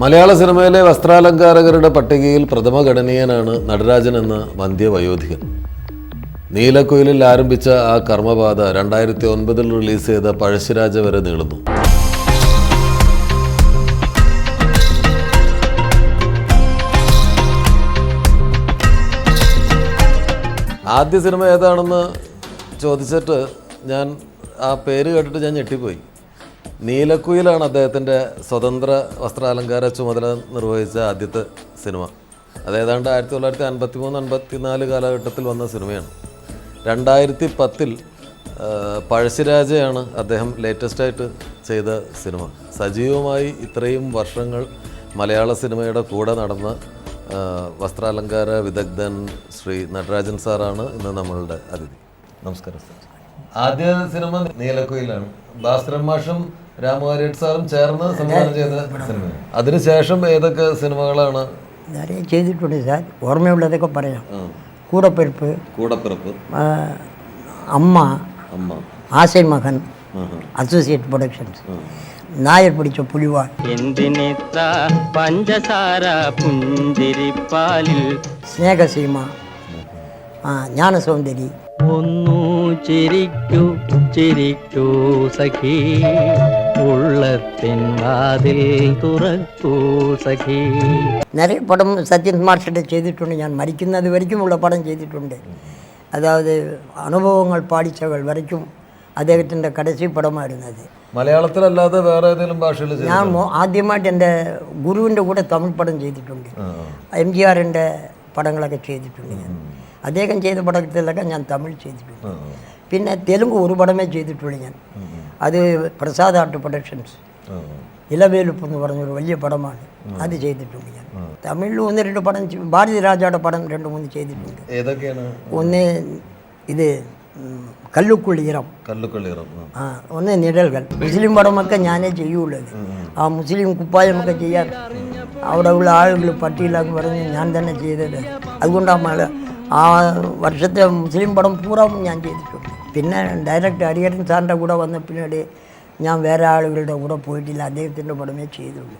മലയാള സിനിമയിലെ വസ്ത്രാലങ്കാരകരുടെ പട്ടികയിൽ പ്രഥമ ഗണനീയനാണ് നടരാജൻ എന്ന വന്ധ്യ വയോധികൻ നീലക്കുയിലിൽ ആരംഭിച്ച ആ കർമ്മപാത രണ്ടായിരത്തി ഒൻപതിൽ റിലീസ് ചെയ്ത പഴശ്ശിരാജ വരെ നീളുന്നു. ആദ്യ സിനിമ ഏതാണെന്ന് ചോദിച്ചിട്ട് ഞാൻ ആ പേര് കേട്ടിട്ട് ഞാൻ ഞെട്ടിപ്പോയി. നീലക്കുയിലാണ് അദ്ദേഹത്തിന്റെ സ്വതന്ത്ര വസ്ത്രാലങ്കാര ചുമതല നിർവഹിച്ച ആദ്യത്തെ സിനിമ. അത് ഏതാണ്ട് ആയിരത്തി തൊള്ളായിരത്തി അൻപത്തി മൂന്ന് അൻപത്തി നാല് കാലഘട്ടത്തിൽ വന്ന സിനിമയാണ്. രണ്ടായിരത്തി പത്തിൽ പഴശ്ശിരാജയാണ് അദ്ദേഹം ലേറ്റസ്റ്റായിട്ട് ചെയ്ത സിനിമ. സജീവമായി ഇത്രയും വർഷങ്ങൾ മലയാള സിനിമയുടെ കൂടെ നടന്ന വസ്ത്രാലങ്കാര വിദഗ്ധൻ ശ്രീ നടരാജൻ സാറാണ് ഇന്ന് നമ്മളുടെ അതിഥി. നമസ്കാരം സാർ. ആദ്യ സിനിമ നീലക്കുയിലാണ്. ഭാസ്കരൻ മാഷും രാമകാരിയട്ട് സാറും ചേർന്ന് സംവിധാനം ചെയ്ത സിനിമ. അതിനുശേഷം ഏതൊക്കെ സിനിമകളാണ്? நிறைய ചെയ്തിട്ടുണ്ട് സാർ. ഓർമ്മയുള്ളതൊക്കെ പറയാം. കൂടപ്പിറപ്പ്. കൂടപ്പിറപ്പ്. അമ്മ. അമ്മ. ആശയ മകൻ. അസോസിയേറ്റ് പ്രൊഡക്ഷൻസ് നായർ പിടിച്ച പുലിവാൾ. എന്തിനെത്ത പഞ്ചസാര പുഞ്ചിരിപ്പാലിൽ? സ്നേഹസീമ. ஞான சௌந்தரி ഒന്നു ചിരിക്കൂ ചിരിക്കൂ സഖി ഉള്ളത്തിൻ വാതിൽ തുറക്കൂ സഖി நிறைய படம் சத்யன் மாஸ்டர்கிட்ட செய்துட்டு ഞാൻ മരിക്കുന്നത് വരയ്ക്കുമുള്ള പടം ചെയ്തിട്ടുണ്ട് അതായത് അനുഭവങ്ങൾ പാടിച്ചകൾ വരയ്ക്കും അദ്ദേഹത്തിൻ്റെ കടസി പടമായിരുന്നു അത് മലയാളത്തിലല്ലാതെ വേറെ ഏതെങ്കിലും ഭാഷയിൽ ചെയ്തു ഞാൻ മോ- ആദ്യമായിട്ട് എൻ്റെ ഗുരുവിൻ്റെ കൂടെ തമിഴ് പടം ചെയ്തിട്ടുണ്ട് എം ജി ആറിൻ്റെ പടങ്ങളൊക്കെ ചെയ്തിട്ടുണ്ട് ഞാൻ അദ്ദേഹം ചെയ്ത പടത്തിലൊക്കെ ഞാൻ തമിഴ് ചെയ്തിട്ടുണ്ട് പിന്നെ തെലുങ്ക് ഒരു പടമേ ചെയ്തിട്ടുള്ളൂ ഞാൻ അത് പ്രസാദ് ആർട്ട് പ്രൊഡക്ഷൻസ് ഇലവേലുപ്പ് എന്ന് പറഞ്ഞൊരു വലിയ പടമാണ് അത് ചെയ്തിട്ടുണ്ട് ഞാൻ തമിഴിൽ ഒന്ന് രണ്ട് പടം ചെയ്- ഭാരതി രാജയുടെ പടം രണ്ട് മൂന്ന് ചെയ്തിട്ടുണ്ട് ഏതൊക്കെയാണ് ഒന്ന് ഇത് ഉം, കല്ലുക്കുള്ളീരം കല്ലുക്കള്ളീറം ആ. ആ ഒന്ന് നിഴൽകൾ മുസ്ലിം പടമൊക്കെ ഞാനേ ചെയ്യുള്ളത്. ആ മുസ്ലിം കുപ്പായമൊക്കെ ചെയ്യാൻ അവിടെ ഉള്ള ആളുകൾ പറ്റിയില്ലാന്ന് പറഞ്ഞ് ഞാൻ തന്നെ ചെയ്തത്. അതുകൊണ്ട് ആ വർഷത്തെ മുസ്ലിം പടം പൂർവം ഞാൻ ചെയ്തിട്ടുണ്ട് പിന്നെ ഡയറക്റ്റ് ഹരിഹരൻ സാറിന്റെ കൂടെ വന്ന പിന്നീട് ഞാൻ വേറെ ആളുകളുടെ കൂടെ പോയിട്ടില്ല. അദ്ദേഹത്തിന്റെ പടമേ ചെയ്തുള്ളൂ.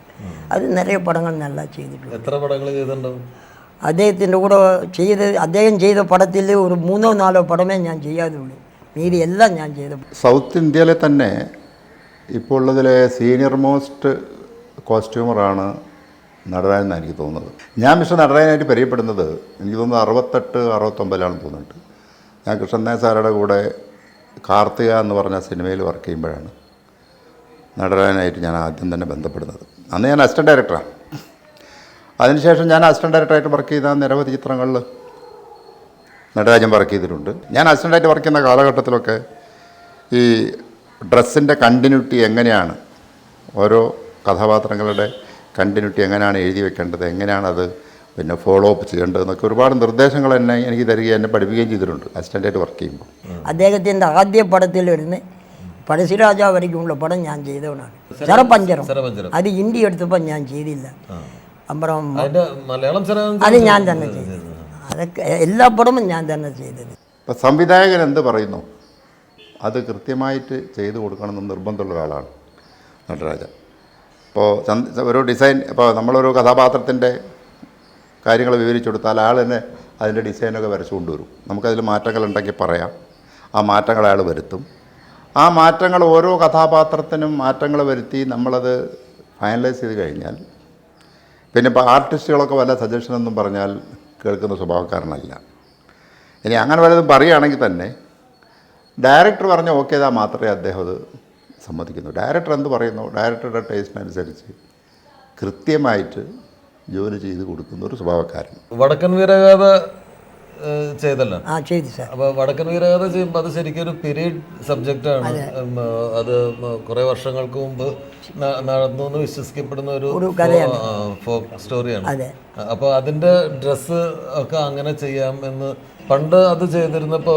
അത് നിറയെ പടങ്ങൾ നല്ല ചെയ്തിട്ടുണ്ട്. എത്ര പടങ്ങൾ ചെയ്തിട്ടുണ്ടാവും? അദ്ദേഹത്തിന്റെ കൂടെ ചെയ്ത് അദ്ദേഹം ചെയ്ത പടത്തിൽ ഒരു മൂന്നോ നാലോ പടമേ ഞാൻ ചെയ്യാതുള്ളൂ മീതി എല്ലാം ഞാൻ ചെയ്ത. സൗത്ത് ഇന്ത്യയിലെ തന്നെ ഇപ്പോൾ ഉള്ളതിലെ സീനിയർ മോസ്റ്റ് കോസ്റ്റ്യൂമറാണ് നടരാജൻ എനിക്ക് തോന്നുന്നത്. ഞാൻ മിസ്റ്റർ നടരാജനായിട്ട് പരിചയപ്പെടുന്നത് എനിക്ക് തോന്നുന്നത് അറുപത്തെട്ട് അറുപത്തൊമ്പതിലാണെന്ന് തോന്നുന്നുണ്ട് ഞാൻ കൃഷ്ണൻ സാറുടെ കൂടെ കാർത്തിക എന്ന് പറഞ്ഞ സിനിമയിൽ വർക്ക് ചെയ്യുമ്പോഴാണ് നടരാജനായിട്ട് ഞാൻ ആദ്യം തന്നെ ബന്ധപ്പെടുന്നത്. അന്ന് ഞാൻ അസിസ്റ്റന്റ് ഡയറക്ടറാണ് അതിനുശേഷം ഞാൻ അസിസ്റ്റന്റ് ഡയറക്ടറായിട്ട് വർക്ക് ചെയ്ത നിരവധി ചിത്രങ്ങളിൽ നടരാജൻ വർക്ക് ചെയ്തിട്ടുണ്ട്. ഞാൻ അസിസ്റ്റന്റായിട്ട് വർക്ക് ചെയ്യുന്ന കാലഘട്ടത്തിലൊക്കെ ഈ ഡ്രസ്സിന്റെ കണ്ടിന്യൂറ്റി എങ്ങനെയാണ്? ഓരോ കഥാപാത്രങ്ങളുടെ കണ്ടിന്യൂറ്റി എങ്ങനെയാണ് എഴുതി വെക്കേണ്ടത് എങ്ങനെയാണത് പിന്നെ ഫോളോ അപ്പ് ചെയ്യേണ്ടത് എന്നൊക്കെ ഒരുപാട് നിർദ്ദേശങ്ങൾ എന്നെ എനിക്ക് തരികയും എന്നെ പഠിപ്പിക്കുകയും ചെയ്തിട്ടുണ്ട്. അസിസ്റ്റന്റായിട്ട് വർക്ക് ചെയ്യുമ്പോൾ. അദ്ദേഹത്തിന്റെ ആദ്യ പടത്തിൽ വരുന്ന പഴശ്ശിരാജ വരയ്ക്കുമുള്ള പടം ഞാൻ ചെയ്തവനാണ്. ചെറപ്പഞ്ചരം. അത് ഹിന്ദി എടുത്തപ്പോൾ ഞാൻ ചെയ്തില്ല. അപ്പുറം അതിന്റെ മലയാളം ചെറിയ അത് ഞാൻ തന്നെ ചെയ്തത് അതൊക്കെ എല്ലാ പടവും ഞാൻ തന്നെ ചെയ്തത്. ഇപ്പം സംവിധായകൻ എന്ത് പറയുന്നു? അത് കൃത്യമായിട്ട് ചെയ്തു കൊടുക്കണമെന്ന് നിർബന്ധമുള്ള ഒരാളാണ് നടരാജൻ. ഇപ്പോൾ ഒരു ഡിസൈൻ ഇപ്പോൾ നമ്മളൊരു കഥാപാത്രത്തിന്റെ കാര്യങ്ങൾ വിവരിച്ചു കൊടുത്താൽ ആൾ തന്നെ അതിന്റെ ഡിസൈനൊക്കെ വരച്ചു കൊണ്ടുവരും. നമുക്കതിൽ മാറ്റങ്ങൾ ഉണ്ടെങ്കിൽ പറയാം. ആ മാറ്റങ്ങൾ അയാൾ വരുത്തും. ആ മാറ്റങ്ങൾ ഓരോ കഥാപാത്രത്തിനും മാറ്റങ്ങൾ വരുത്തി നമ്മളത് ഫൈനലൈസ് ചെയ്ത് കഴിഞ്ഞാൽ പിന്നെ ഇപ്പോൾ ആർട്ടിസ്റ്റുകളൊക്കെ വല്ല സജഷനൊന്നും പറഞ്ഞാൽ കേൾക്കുന്ന സ്വഭാവക്കാരനല്ല. ഇനി അങ്ങനെ വല്ലതും പറയുകയാണെങ്കിൽ തന്നെ ഡയറക്ടർ പറഞ്ഞ ഓക്കെ മാത്രമേ അദ്ദേഹം അത് സമ്മതിക്കുന്നു. ഡയറക്ടർ എന്ത് പറയുന്നു? ഡയറക്ടറുടെ ടേസ്റ്റിനനുസരിച്ച് കൃത്യമായിട്ട് ജോലി ചെയ്ത് കൊടുക്കുന്ന ഒരു സ്വഭാവക്കാരൻ. വടക്കൻ വീരഗാഥ ചെയ്തല്ലോ? ആ ചെയ്തു സാർ. അപ്പൊ വടക്കൻ വീരഗാഥ ചെയ്യുമ്പോൾ അത് ശരിക്കും ഒരു പീരീഡ് സബ്ജക്റ്റ് ആണ്. അത്. കുറെ വർഷങ്ങൾക്ക് മുമ്പ് നടന്നു എന്ന് വിശ്വസിക്കപ്പെടുന്ന ഒരു ഫോക്ക് സ്റ്റോറിയാണ് അതെ. അപ്പൊ അതിന്റെ ഡ്രസ്സ് ഒക്കെ അങ്ങനെ ചെയ്യാം എന്ന് പണ്ട് അത് ചെയ്തിരുന്നപ്പോ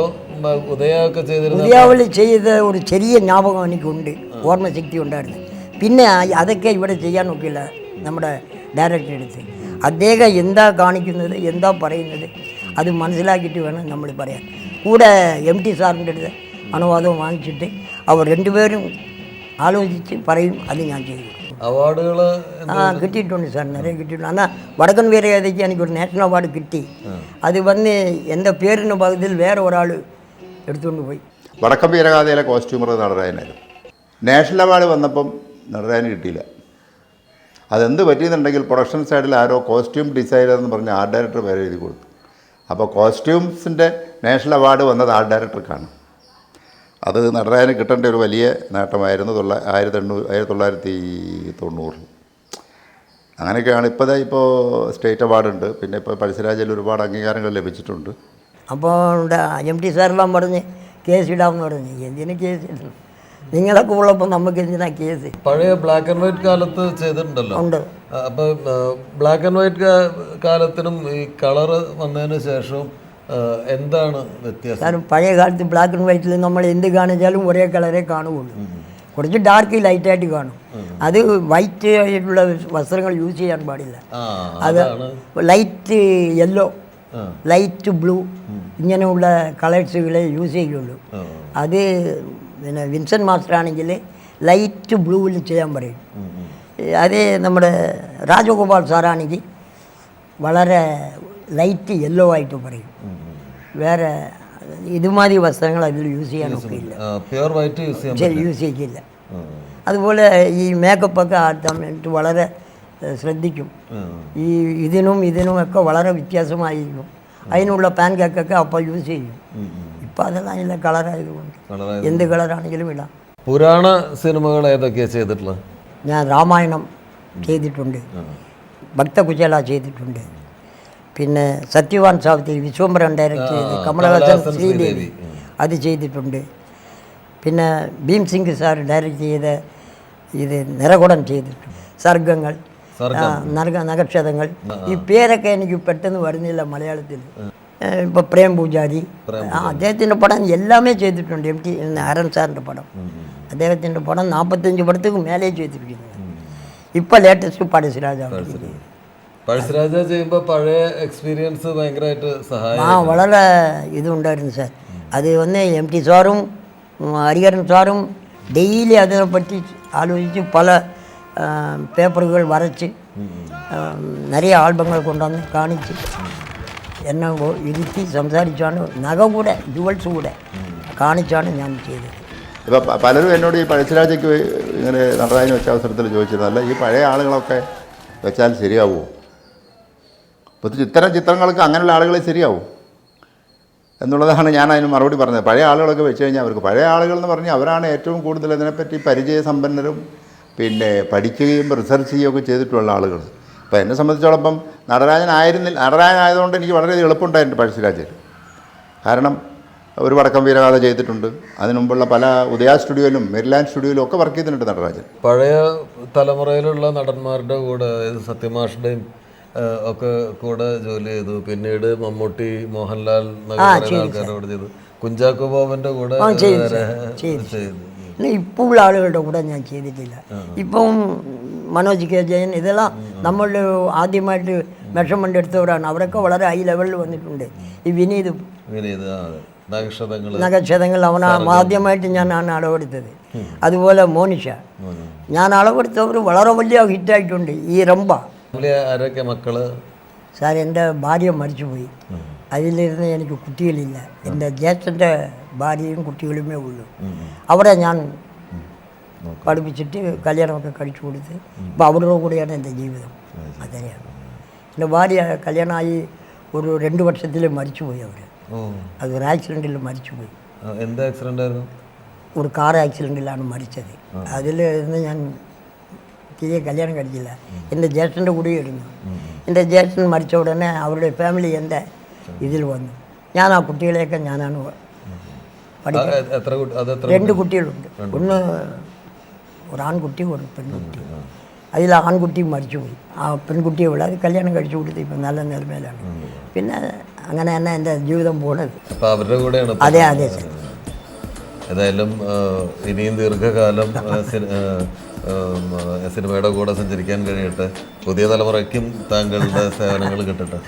ഉദയൊക്കെ ചെയ്തിരുന്ന ഉദയാവളി ചെയ്ത ഒരു ചെറിയ ജ്ഞാപകം എനിക്കുണ്ട്. ഓർമ്മശക്തി ഉണ്ടായിരുന്നു. പിന്നെ അതൊക്കെ ഇവിടെ ചെയ്യാൻ നോക്കില്ല നമ്മുടെ ഡയറക്ടർ എടുത്ത് അദ്ദേഹം എന്താ കാണിക്കുന്നത് എന്താ പറയുന്നത് അത് മനസ്സിലാക്കിയിട്ട് വേണം നമ്മൾ പറയാൻ. കൂടെ എം ടി സാറിന്റെ അടുത്ത് അനുവാദം വാങ്ങിച്ചിട്ട് അവർ രണ്ടുപേരും ആലോചിച്ച് പറയും അത് ഞാൻ ചെയ്തു. അവാർഡുകൾ ആ കിട്ടിയിട്ടുണ്ട് സാർ നിറയെ കിട്ടിയിട്ടുണ്ട്. എന്നാൽ വടക്കൻ വീരഗാഥയ്ക്ക് എനിക്കൊരു നാഷണൽ അവാർഡ് കിട്ടി. അത് വന്ന് എന്റെ പേരിന് പകുതിയിൽ വേറെ ഒരാൾ എടുത്തുകൊണ്ട് പോയി. വടക്കൻ വീരഗാഥയിലെ കോസ്റ്റ്യൂമർ നടരായനായിരുന്നു നാഷണൽ അവാർഡ് വന്നപ്പം നടരായന് കിട്ടിയില്ല. അതെന്ത് പറ്റിയെന്നുണ്ടെങ്കിൽ പ്രൊഡക്ഷൻ സൈഡിൽ ആരോ കോസ്റ്റ്യൂം ഡിസൈനർ എന്ന് പറഞ്ഞ് ആർട്ട് ഡയറക്ടർ പേര് എഴുതി കൊടുത്തു. അപ്പോൾ കോസ്റ്റ്യൂംസിന്റെ നാഷണൽ അവാർഡ് വന്നത് ആർട്ട് ഡയറക്ടർക്കാണ്. അത് നടരാജന് കിട്ടേണ്ട ഒരു വലിയ നേട്ടമായിരുന്നു തൊള്ള ആയിരത്തി എണ്ണൂറ് ആയിരത്തി തൊള്ളായിരത്തി തൊണ്ണൂറിൽ അങ്ങനെയൊക്കെയാണ് ഇപ്പോൾ ഇപ്പോൾ സ്റ്റേറ്റ് അവാർഡുണ്ട്. പിന്നെ ഇപ്പോൾ പഴശ്ശിരാജയിൽ ഒരുപാട് അംഗീകാരങ്ങൾ ലഭിച്ചിട്ടുണ്ട്. അപ്പോൾ എം ടി സാറെല്ലാം പറഞ്ഞ് കേസ് ഇടാമെന്ന് പറഞ്ഞു. എന്തിനു കേസ് ഇടണം? നിങ്ങളൊക്കെ ഉള്ളപ്പോൾ നമുക്ക് എന്തിനാ കേസ്? പഴയ ബ്ലാക്ക് ആൻഡ് വൈറ്റ് കാലത്ത് ചെയ്തിട്ടുണ്ടല്ലോ. ഉണ്ട്. അപ്പോൾ ബ്ലാക്ക് ആൻഡ് വൈറ്റ് കാലത്തിനും ഈ കളറ് വന്നതിന് ശേഷവും എന്താണ് വ്യത്യാസം? കാരണം പഴയ കാലത്ത് ബ്ലാക്ക് ആൻഡ് വൈറ്റിൽ നമ്മൾ എന്ത് കാണിച്ചാലും ഒരേ കളറേ കാണുകയുള്ളൂ. കുറച്ച് ഡാർക്ക് ലൈറ്റായിട്ട് കാണും. അത് വൈറ്റ് ആയിട്ടുള്ള വസ്ത്രങ്ങൾ യൂസ് ചെയ്യാൻ പാടില്ല. അത് ലൈറ്റ് യെല്ലോ ലൈറ്റ് ബ്ലൂ ഇങ്ങനെയുള്ള കളേഴ്സുകളെ യൂസ് ചെയ്യുള്ളൂ. അത് പിന്നെ വിൻസെന്റ് മാസ്റ്റർ ആണെങ്കിൽ ലൈറ്റ് ബ്ലൂവിൽ ചെയ്യാൻ പറയും. അതേ നമ്മുടെ രാജഗോപാൽ സാറാണെങ്കിൽ വളരെ ലൈറ്റ് യെല്ലോ ആയിട്ട് പറയും. വേറെ ഇതുമാതിരി വസ്ത്രങ്ങൾ അതിൽ യൂസ് ആ, പ്യുവർ വൈറ്റ് യൂസ് ചെയ്യാൻ യൂസ് ചെയ്യില്ല അതുപോലെ ഈ മേക്കപ്പൊക്കെ ഒക്കെ വേണ്ടിയിട്ട് വളരെ ശ്രദ്ധിക്കും. ഈ ഇതിനും ഇതിനും ഒക്കെ വളരെ വ്യത്യാസമായിരിക്കും. അതിനുള്ള പാൻ കേക്കൊക്കെ അപ്പോൾ യൂസ് ചെയ്യും. ഇപ്പം അതെല്ലാം ഇല്ല കളറായതുകൊണ്ട്. എന്ത് കളറാണെങ്കിലും ഇടാം. പുരാണ സിനിമകൾ ഏതൊക്കെയാണ് ചെയ്തിട്ടുള്ളത്? ഞാൻ രാമായണം ചെയ്തിട്ടുണ്ട്. ഭക്തകുചേല ചെയ്തിട്ടുണ്ട്. പിന്നെ സത്യവാൻ സാവിത്രി വിശ്വംബരൻ ഡയറക്റ്റ് ചെയ്ത് കമലഹാസൻ കമലഹാസൻ ശ്രീദേവി അത് ചെയ്തിട്ടുണ്ട് പിന്നെ ഭീം സിംഗ് സാർ ഡയറക്റ്റ് ചെയ്ത ഇത് നിറകുടം ചെയ്തിട്ടുണ്ട് സർഗങ്ങൾ ആ, നർഗ നഗക്ഷതങ്ങൾ ഈ പേരൊക്കെ എനിക്ക് പെട്ടെന്ന് വരുന്നില്ല മലയാളത്തിൽ ഇപ്പോൾ പ്രേം പൂജാരി ആ അദ്ദേഹത്തിന്റെ പടം എല്ലാമേ ചെയ്തിട്ടുണ്ട്. എം ടി ആരൻ സാറിന്റെ പടം. അദ്ദേഹത്തിന്റെ പടം നാൽപ്പത്തഞ്ച് പടത്തേക്ക് മേലെ ചെയ്തിരിക്കുന്നത് ഇപ്പോൾ ലേറ്റസ്റ്റ് പടശ്ശിരാജാണ് പഴശ്ശിരാജ ചെയ്യുമ്പോൾ പഴയ എക്സ്പീരിയൻസ് ഭയങ്കരമായിട്ട് സഹായം ആ വളരെ ഇതുണ്ടായിരുന്നു സാർ. അത് ഒന്ന് എം ടി സാറും ഹരിഹരൻ സാറും ഡെയിലി അതിനെപ്പറ്റി ആലോചിച്ച് പല പേപ്പറുകൾ വരച്ച് നിറയ ആൽബങ്ങൾ കൊണ്ടുവന്ന് കാണിച്ച് എന്നെ ഇരുത്തി സംസാരിച്ചാണ് നഖ കൂടെ ജുവൽസ് കൂടെ കാണിച്ചാണ് ഞാൻ ചെയ്തത്. ഇപ്പോൾ പ- പലരും എന്നോട് ഈ പഴശ്ശിരാജയ്ക്ക് ഇങ്ങനെ നടരാജന് വെച്ച അവസരത്തിൽ ചോദിച്ചിരുന്നല്ല ഈ പഴയ ആളുകളൊക്കെ വെച്ചാൽ ശരിയാവുമോ അപ്പോൾ ഇത്തരം ചിത്രങ്ങൾക്ക് അങ്ങനെയുള്ള ആളുകളെ ശരിയാവും. എന്നുള്ളതാണ് ഞാൻ അതിന് മറുപടി പറഞ്ഞത്. പഴയ ആളുകളൊക്കെ വെച്ച് കഴിഞ്ഞാൽ അവർക്ക് പഴയ ആളുകൾ എന്ന് പറഞ്ഞാൽ അവരാണ് ഏറ്റവും കൂടുതൽ ഇതിനെപ്പറ്റി പരിചയസമ്പന്നരും പിന്നെ പഠിക്കുകയും റിസർച്ച് ചെയ്യുകയും ഒക്കെ ചെയ്തിട്ടുള്ള ആളുകൾ. അപ്പോൾ എന്നെ സംബന്ധിച്ചോടൊപ്പം നടരാജനായിരുന്നില്ല നടരാജനായതുകൊണ്ട് എനിക്ക് വളരെ എളുപ്പമുണ്ടായിട്ടുണ്ട് പഴശ്ശിരാജയിൽ കാരണം ഒരു വടക്കം വീരഗാഥ ചെയ്തിട്ടുണ്ട്. അതിനു മുമ്പുള്ള പല ഉദയ സ്റ്റുഡിയോയിലും മെരിലാൻഡ് സ്റ്റുഡിയോയിലും ഒക്കെ വർക്ക് ചെയ്തിട്ടുണ്ട് നടരാജൻ. പഴയ തലമുറയിലുള്ള നടന്മാരുടെ കൂടെ സത്യമാഷിന്റെയും ഒക്കെ കൂടെ ജോലി ചെയ്തു. പിന്നീട് മമ്മൂട്ടി മോഹൻലാൽ ആൾക്കാരോട് ചെയ്തു. കുഞ്ചാക്കോ ബോബന്റെ കൂടെ ചെയ്തു ഇപ്പോഴുള്ള ആളുകളുടെ കൂടെ ഞാൻ ചെയ്തിട്ടില്ല. ഇപ്പം മനോജ് കെ ജയൻ ഇതെല്ലാം നമ്മൾ ആദ്യമായിട്ട് മെഷർമെന്റ് എടുത്തവരാണ്. അവരൊക്കെ വളരെ ഹൈ ലെവലിൽ വന്നിട്ടുണ്ട്. ഈ വിനീത്. നഗക്ഷതങ്ങൾ അവനാ ആദ്യമായിട്ട് ഞാൻ ആണ് അളവെടുത്തത്. അതുപോലെ മോനിഷ. ഞാൻ അളവെടുത്തവർ വളരെ വലിയ ഹിറ്റായിട്ടുണ്ട് ഈ റംബ. ആരൊക്കെ മക്കൾ സാർ എന്റെ ഭാര്യ മരിച്ചുപോയി അതിലിരുന്ന് എനിക്ക് കുട്ടികളില്ല എന്റെ ജ്യേഷ്ഠന്റെ ഭാര്യയും കുട്ടികളുമേ ഉള്ളൂ അവരെ ഞാൻ പഠിപ്പിച്ചിട്ട് കല്യാണമൊക്കെ കഴിച്ചു കൊടുത്ത് ഇപ്പോൾ അവരുടെ കൂടെയാണ് എന്റെ ജീവിതം. അങ്ങനെയാണ് എന്റെ ഭാര്യ കല്യാണമായി ഒരു രണ്ട് വർഷത്തിൽ മരിച്ചുപോയി അവർ ഓ. അത് ഒരു ആക്സിഡന്റിൽ മരിച്ചുപോയി ആ, എന്ത് ആക്സിഡന്റ് ആയിരുന്നു? ഒരു കാർ ആക്സിഡന്റിലാണ് മരിച്ചത്. അതിൽ നിന്ന് ഞാൻ തിരികെ കല്യാണം കഴിച്ചില്ല. എന്റെ ജ്യേഷ്ഠന്റെ കൂടെയായിരുന്നു എന്റെ ജ്യേഷ്ഠൻ മരിച്ച ഉടനെ അവരുടെ ഫാമിലി എന്റെ ഇതിൽ വന്നു. ഞാൻ ആ കുട്ടികളെയൊക്കെ ഞാനാണ് പഠി എത്ര കുട്ടി അത് എത്ര രണ്ട് കുട്ടികളുണ്ട്. ഒന്ന് ഒരു ആൺകുട്ടി ഒരു പെൺകുട്ടി. അതിൽ ആൺകുട്ടി മരിച്ചുപോയി. ആ പെൺകുട്ടിയെ വിടാതെ കല്യാണം കഴിച്ചു കൊടുത്ത് ഇപ്പം നല്ല നിലമേലാണ്. പിന്നെ അങ്ങനെ തന്നെ എന്റെ ജീവിതം പോണത്. അതെ അതെ. സാർ ഏതായാലും ഇനിയും ദീർഘകാലം സിനിമയുടെ കൂടെ സഞ്ചരിക്കാൻ കഴിയട്ടെ. പുതിയ തലമുറയ്ക്കും താങ്കളുടെ സേവനങ്ങൾ കിട്ടട്ടെ.